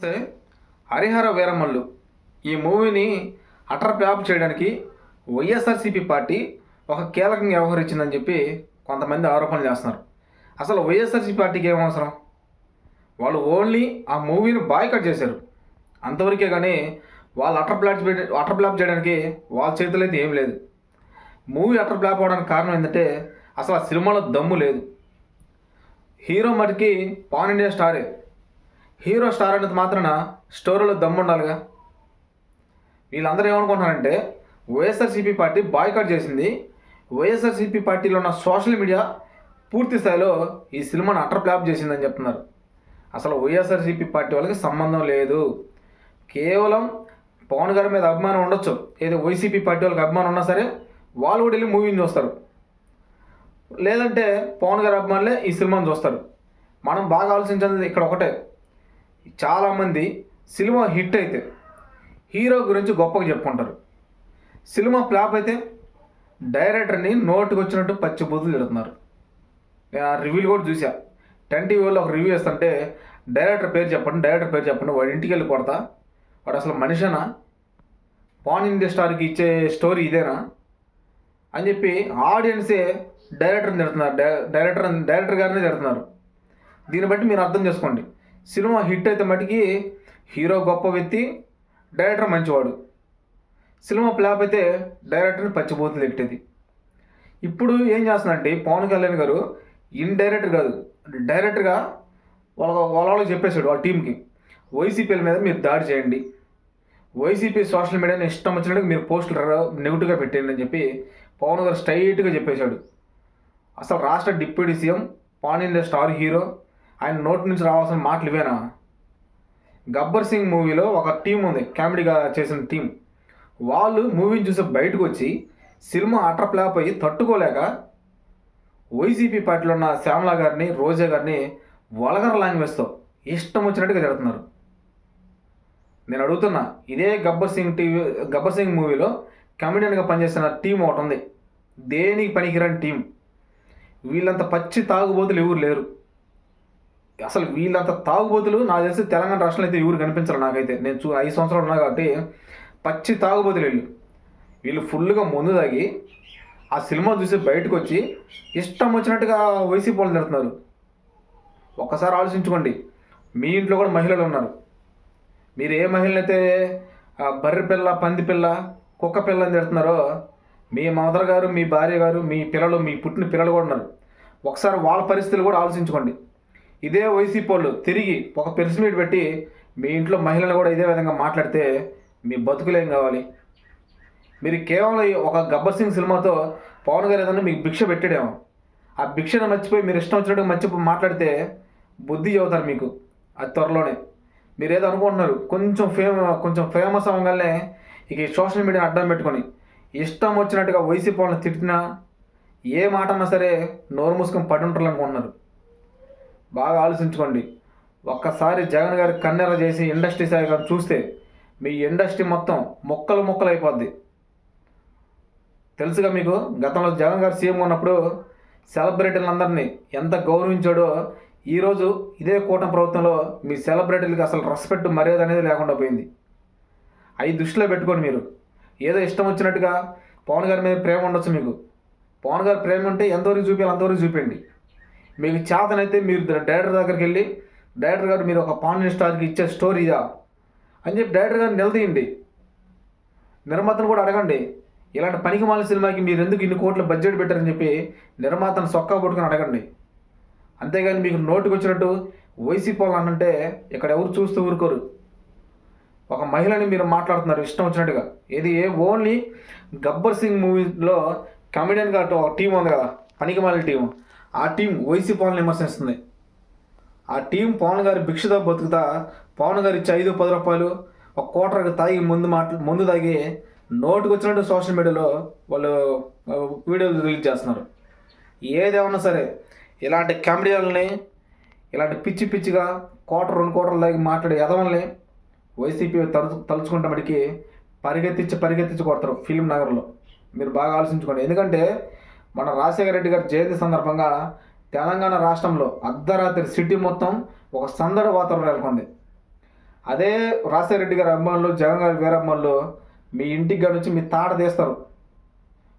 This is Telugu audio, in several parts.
నమస్తే హరిహర వీరమల్లు ఈ మూవీని అటర్ ప్యాప్ చేయడానికి వైఎస్ఆర్సీపీ పార్టీ ఒక కీలకంగా వ్యవహరించిందని చెప్పి కొంతమంది ఆరోపణలు చేస్తున్నారు. అసలు వైఎస్ఆర్సీపీ పార్టీకి ఏం అవసరం? వాళ్ళు ఓన్లీ ఆ మూవీని బాయ్కట్ చేశారు. అంతవరకే కానీ వాళ్ళు అటర్ ప్లాప్ అటర్ ప్లాప్ చేయడానికి వాళ్ళ చేతిలో అయితే ఏం లేదు. మూవీ అటర్ ప్లాప్ అవడానికి కారణం ఏంటంటే అసలు ఆ సినిమాలో దమ్ము లేదు. హీరో మటుకి పాన్ ఇండియా స్టారే. హీరో స్టార్ అనేది మాత్రాన స్టోరీలో దమ్ముండాలిగా. వీళ్ళందరూ ఏమనుకుంటున్నారంటే వైఎస్ఆర్సీపీ పార్టీ బాయ్కాట్ చేసింది. వైఎస్ఆర్సీపీ పార్టీలో ఉన్న సోషల్ మీడియా పూర్తి స్థాయిలో ఈ సినిమాను అటర్ ప్లాప్ చేసిందని చెప్తున్నారు. అసలు వైఎస్ఆర్సీపీ పార్టీ వాళ్ళకి సంబంధం లేదు. కేవలం పవన్ గారి మీద అభిమానం ఉండొచ్చు. ఏదో వైసీపీ పార్టీ వాళ్ళకి అభిమానం ఉన్నా సరే వాళ్ళు కూడా వెళ్ళి మూవీని చూస్తారు. లేదంటే పవన్ గారి అభిమానులే ఈ సినిమాని చూస్తారు. మనం బాగా ఆలోచించాల్సింది ఇక్కడ ఒకటే. చాలామంది సినిమా హిట్ అయితే హీరో గురించి గొప్పగా చెప్పుకుంటారు. సినిమా ఫ్లాప్ అయితే డైరెక్టర్ని నోటికి వచ్చినట్టు పచ్చి బుద్ధులు తిడుతున్నారు. నేను ఆ రివ్యూలు కూడా చూసా. టెన్ టీవీలో ఒక రివ్యూ వేస్తుంటే డైరెక్టర్ పేరు చెప్పండి డైరెక్టర్ పేరు చెప్పండి వాడి ఇంటికి వెళ్ళి కొడతా. వాడు అసలు మనిషేనా? పాన్ ఇండియా స్టార్కి ఇచ్చే స్టోరీ ఇదేనా? అని చెప్పి ఆడియన్సే డైరెక్టర్ని తిడుతున్నారు. డై- డైరెక్టర్ డైరెక్టర్ గారిని తిడుతున్నారు. దీన్ని బట్టి మీరు అర్థం చేసుకోండి. సినిమా హిట్ అయితే మటుకి హీరో గొప్ప వ్యక్తి డైరెక్టర్ మంచివాడు. సినిమా ఫ్లాప్ అయితే డైరెక్టర్ని పచ్చిపోతుంది ఎట్టేది ఇప్పుడు ఏం చేస్తుందంటే పవన్ కళ్యాణ్ గారు డైరెక్టర్ కాదు డైరెక్ట్గా వాళ్ళ వాళ్ళకి చెప్పేశాడు వాళ్ళ టీంకి వైసీపీల మీద మీరు దాడి చేయండి. వైసీపీ సోషల్ మీడియాని ఇష్టం వచ్చినట్టుగా మీరు పోస్టులు నెగిటివ్గా పెట్టండి అని చెప్పి పవన్ గారు స్ట్రైట్గా చెప్పేశాడు. అసలు రాష్ట్ర deputy CM pan India star hero ఆయన నోటి నుంచి రావాల్సిన మాటలు ఇవేనా? గబ్బర్ సింగ్ మూవీలో ఒక టీం ఉంది కామెడీగా చేసిన టీం. వాళ్ళు మూవీని చూసి బయటకు వచ్చి సినిమా అటర్ ఫ్లాప్ అయ్యి తట్టుకోలేక వైసీపీ పార్టీలో ఉన్న శ్యామలా గారిని రోజా గారిని వలగర్ లాంగ్వేజ్తో ఇష్టం వచ్చినట్టుగా తిడుతున్నారు. నేను అడుగుతున్నా ఇదే గబ్బర్ సింగ్ టీవీ గబ్బర్ సింగ్ మూవీలో కమెడియన్గా పనిచేస్తున్న టీం ఒకటి ఉంది. దేనికి పనికిరాని టీం. వీళ్ళంత పచ్చి తాగుబోతులు ఎవరు లేరు. అసలు వీళ్ళంత తాగుబోతులు నాకు తెలిసి తెలంగాణ రాష్ట్రంలో అయితే ఎవరు కనిపించరు నాకైతే. నేను చూ ఐదు సంవత్సరాలు ఉన్నా కాబట్టి పచ్చి తాగుబోతులు వీళ్ళు. వీళ్ళు ఫుల్గా ముందు తాగి ఆ సినిమా చూసి బయటకు వచ్చి ఇష్టం వచ్చినట్టుగా వైసీపీ వాళ్ళు తిడుతున్నారు. ఒక్కసారి ఆలోచించుకోండి. మీ ఇంట్లో కూడా మహిళలు ఉన్నారు. మీరు ఏ మహిళనైతే బర్రె పిల్ల పంది పిల్ల కుక్క పిల్ల అని తిడుతున్నారో మీ మదర్ గారు మీ భార్య గారు మీ పిల్లలు మీ పుట్టిన పిల్లలు కూడా ఉన్నారు. ఒకసారి వాళ్ళ పరిస్థితులు కూడా ఆలోచించుకోండి. ఇదే వైసీపీ వాళ్ళు తిరిగి ఒక ప్రెస్ మీట్ పెట్టి మీ ఇంట్లో మహిళలు కూడా ఇదే విధంగా మాట్లాడితే మీ బతుకులేం కావాలి? మీరు కేవలం ఒక గబ్బర్ సింగ్ సినిమాతో పవన్ గారు ఏదన్నా మీకు భిక్ష పెట్టాడేమో. ఆ భిక్షను మర్చిపోయి మీరు ఇష్టం వచ్చినట్టుగా మర్చిపోయి మాట్లాడితే బుద్ధి చెబుతారు మీకు అది త్వరలోనే. మీరు ఏదో అనుకుంటున్నారు కొంచెం ఫేమ కొంచెం ఫేమస్ అవ్వగానే ఇక సోషల్ మీడియాని అడ్డం పెట్టుకొని ఇష్టం వచ్చినట్టుగా వైసీపీ వాళ్ళని తిట్టినా ఏ మాట అన్నా సరే నోరు మూసుకొని పడి ఉంటారు అనుకుంటున్నారు. బాగా ఆలోచించుకోండి. ఒక్కసారి జగన్ గారి కన్నెర చేసి ఇండస్ట్రీ శాఖ చూస్తే మీ ఇండస్ట్రీ మొత్తం మొక్కలు మొక్కలు అయిపోద్ది. తెలుసుగా మీకు గతంలో జగన్ గారు సీఎం ఉన్నప్పుడు సెలబ్రిటీలందరినీ ఎంత గౌరవించాడో ఈరోజు ఇదే కూటమి ప్రభుత్వంలో మీ సెలబ్రిటీలకి అసలు రెస్పెక్ట్ మర్యాద అనేది లేకుండా పోయింది. అవి దృష్టిలో పెట్టుకోండి మీరు. ఏదో ఇష్టం వచ్చినట్టుగా పవన్ గారి మీద ప్రేమ ఉండొచ్చు మీకు. పవన్ గారి ప్రేమ ఉంటే ఎంతవరకు చూపించాలి అంతవరకు చూపించండి. మీకు చేతనైతే మీరు డైరెక్టర్ దగ్గరికి వెళ్ళి డైరెక్టర్ గారు మీరు ఒక పాన్ స్టార్కి ఇచ్చే స్టోరీయా అని చెప్పి డైరెక్టర్ గారు నిలదీయండి. నిర్మాతను కూడా అడగండి ఇలాంటి పనికి మాలిన సినిమాకి మీరు ఎందుకు ఇన్ని కోట్ల బడ్జెట్ పెట్టారని చెప్పి నిర్మాతను సొక్కా పట్టుకుని అడగండి. అంతేగాని మీకు నోటుకు వచ్చినట్టు వైసీపీ వాళ్ళు అంటే ఇక్కడ ఎవరు చూస్తూ ఊరుకోరు. ఒక మహిళని మీరు మాట్లాడుతున్నారు ఇష్టం వచ్చినట్టుగా. ఇది ఓన్లీ గబ్బర్ సింగ్ మూవీలో కమెడియన్గా అటు ఒక టీం ఉంది కదా పనికి మాలిన టీం. ఆ టీం వైసీ వాళ్ళని విమర్శిస్తుంది. ఆ టీం పవన్ గారి భిక్షతో బతుకుతా పవన్ గారు ఇచ్చే ఐదు పది రూపాయలు ఒక కోటరకు తాగి ముందు మాట ముందు తాగి నోటుకు వచ్చినట్టు సోషల్ మీడియాలో వాళ్ళు వీడియోలు రిలీజ్ చేస్తున్నారు. ఏదేమన్నా సరే ఇలాంటి కామెడీలని ఇలాంటి పిచ్చి పిచ్చిగా కోటర్ రెండు కోటర్లు తాగి మాట్లాడే ఎదవల్ని వైసీపీ తలుచు తలుచుకుంటే మటుకి పరిగెత్తించి పరిగెత్తించి కొడతారు ఫిలిం నగర్లో. మీరు బాగా ఆలోచించుకోండి. ఎందుకంటే మన రాజశేఖర రెడ్డి గారి జయంతి సందర్భంగా తెలంగాణ రాష్ట్రంలో అర్ధరాత్రి సిటీ మొత్తం ఒక సందడి వాతావరణం నెలకొంది. అదే రాజశేఖర రెడ్డి గారి అమ్మాయిలు జగన్ గారి వీరమ్మలు మీ ఇంటికి కాడ నుంచి మీ తాట తీస్తారు.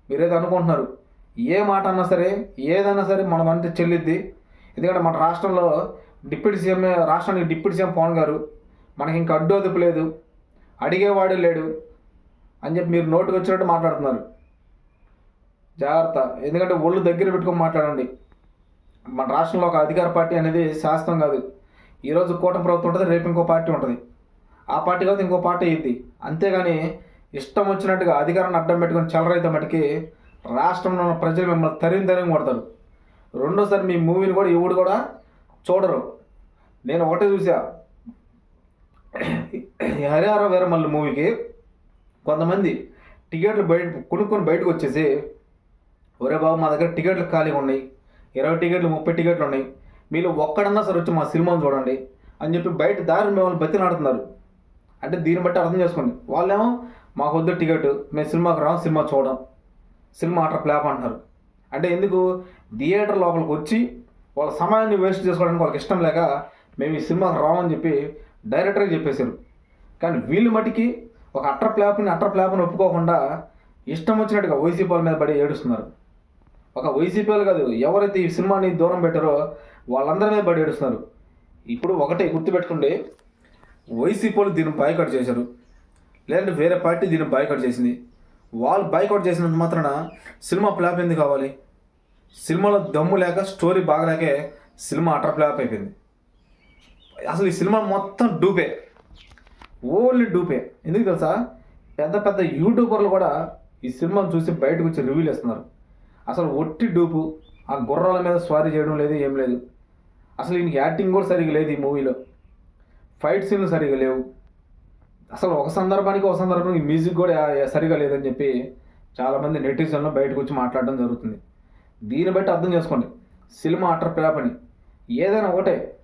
మీరేదో అనుకుంటున్నారు. ఏ మాట అన్నా సరే ఏదైనా సరే మనం అంటే చెల్లిద్ది. ఎందుకంటే మన రాష్ట్రంలో డిప్యూటీ సీఎం రాష్ట్రానికి డిప్యూటీ సీఎం పవన్ గారు మనకి ఇంకా అడ్డు అదుపు లేదు. అడిగేవాడు లేడు అని చెప్పి మీరు నోటుకు వచ్చినట్టు మాట్లాడుతున్నారు. జాగ్రత్త. ఎందుకంటే ఒళ్ళు దగ్గర పెట్టుకొని మాట్లాడండి. మన రాష్ట్రంలో ఒక అధికార పార్టీ అనేది శాస్త్రం కాదు. ఈరోజు కూటమి ప్రభుత్వం ఉంటుంది రేపు ఇంకో పార్టీ ఉంటుంది. ఆ పార్టీ కాదు ఇంకో పార్టీ అయ్యింది అంతేగాని ఇష్టం వచ్చినట్టుగా అధికారాన్ని అడ్డం పెట్టుకొని చెలరైతే మటుకి రాష్ట్రంలో ఉన్న ప్రజలు మిమ్మల్ని తరిగి తరిగి కొడతారు. రెండోసారి మీ మూవీని కూడా ఎవడు కూడా చూడరు. నేను ఒకటే చూసా. ఈ హరిహర వీరమల్లి మూవీకి కొంతమంది టికెట్లు బయట కొనుక్కొని బయటకు వచ్చేసి ఒరే బాబు మా దగ్గర టికెట్లు ఖాళీగా ఉన్నాయి. ఇరవై టికెట్లు ముప్పై టికెట్లు ఉన్నాయి. మీరు ఒక్కడన్నా సరే వచ్చి మా సినిమాను చూడండి అని చెప్పి బయట దారి మిమ్మల్ని బతిలాడుతున్నారు అంటే దీన్ని బట్టి అర్థం చేసుకోండి. వాళ్ళేమో మాకు వద్దు టికెట్ మేము సినిమాకి రాం సినిమా చూడం. సినిమా అట్లా ప్లాప్ అంటున్నారు. అంటే ఎందుకు? థియేటర్ లోపలికి వచ్చి వాళ్ళ సమయాన్ని వేస్ట్ చేసుకోవడానికి వాళ్ళకి ఇష్టం లేక మేము ఈ సినిమాకి రామని చెప్పి డైరెక్టర్గా చెప్పేశారు. కానీ వీళ్ళు మటుకి ఒక అట్ర ప్లాప్ని అట్ర ప్లాప్ని ఒప్పుకోకుండా ఇష్టం వచ్చినట్టుగా వైసీపీ వాళ్ళ మీద పడి ఏడుస్తున్నారు. ఒక వైసీపీ వాళ్ళు కాదు ఎవరైతే ఈ సినిమాని దూరం పెట్టారో వాళ్ళందరి మీద పడి ఏడుస్తున్నారు. ఇప్పుడు ఒకటే గుర్తుపెట్టుకుంటే వైసీపీ వాళ్ళు దీన్ని బాయ్కట్ చేశారు. లేదంటే వేరే పార్టీ దీన్ని బాయ్కట్ చేసింది. వాళ్ళు బైకౌట్ చేసినంత మాత్రాన సినిమా ఫ్లాప్ ఎందుకు కావాలి? సినిమాలో దమ్ము లేక స్టోరీ బాగలేకే సినిమా అటర్ ఫ్లాప్ అయిపోయింది. అసలు ఈ సినిమా మొత్తం డూపే. ఓన్లీ డూపే. ఎందుకు తెలుసా? పెద్ద పెద్ద యూట్యూబర్లు కూడా ఈ సినిమాను చూసి బయటకు వచ్చి రివ్యూలు ఇస్తున్నారు అసలు ఒట్టి డూపు ఆ గుర్రాల మీద స్వారీ చేయడం లేదు ఏం లేదు. అసలు ఈయనకి యాక్టింగ్ కూడా సరిగా లేదు ఈ మూవీలో. ఫైట్ సీన్లు సరిగా లేవు. అసలు ఒక సందర్భానికి ఒక సందర్భానికి మ్యూజిక్ కూడా సరిగా లేదని చెప్పి చాలామంది నెటిజన్లు బయటకు వచ్చి మాట్లాడడం జరుగుతుంది. దీన్ని బట్టి అర్థం చేసుకోండి. సినిమా అటర్ పేపని ఏదైనా ఒకటే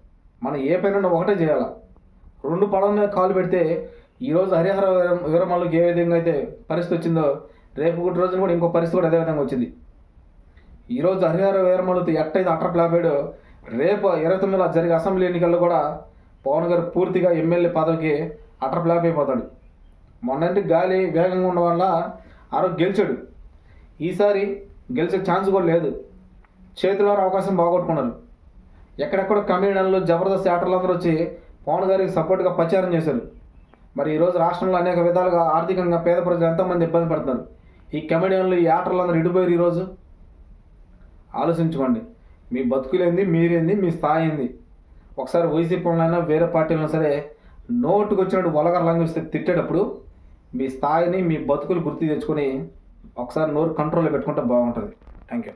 మనం ఏ పైన ఒకటే చేయాలా? రెండు పడవ మీద కాలు పెడితే ఈరోజు హరిహర వీర- ఏ విధంగా అయితే పరిస్థితి వచ్చిందో రేపు ఒకటి రోజున కూడా ఇంకో పరిస్థితి కూడా అదే విధంగా వచ్చింది. ఈరోజు హరిహర వీరమల్లుతో ఎట్టయితే అటర్ రేపు ఇరవై తొమ్మిదిలో జరిగే అసెంబ్లీ ఎన్నికల్లో కూడా పవన్ గారు పూర్తిగా ఎమ్మెల్యే పదవికి అటర్ ప్లాప్ అయిపోతాడు మొన్నంటి గాలి వేగంగా ఉండడం వల్ల ఆరోగ్య గెలిచాడు. ఈసారి గెలిచే ఛాన్స్ కూడా లేదు. చేతిలో అవకాశం బాగొట్టుకున్నారు. ఎక్కడెక్కడ కమెడియన్లు జబర్దస్త్ యాటర్లు అందరూ వచ్చి పవన్ గారికి సపోర్ట్గా ప్రచారం చేశారు. మరి ఈరోజు రాష్ట్రంలో అనేక విధాలుగా ఆర్థికంగా పేద ప్రజలు ఎంతోమంది ఇబ్బంది పడుతున్నారు. ఈ కమెడియన్లు ఈ యాటర్లు అందరూ ఇడిపోయారు ఈరోజు ఆలోచించుకోండి మీ బతుకులేంది మీరేంది మీ స్థాయి ఏంది? ఒకసారి వైసీపీ వాళ్ళైనా వేరే పార్టీలైనా సరే నోటుకు వచ్చినట్టు వలగర లాంగ్వేజ్ తిట్టేటప్పుడు మీ స్థాయిని మీ బతుకులు గుర్తు తెచ్చుకొని ఒకసారి నోరు కంట్రోల్లో పెట్టుకుంటే బాగుంటుంది. Thank you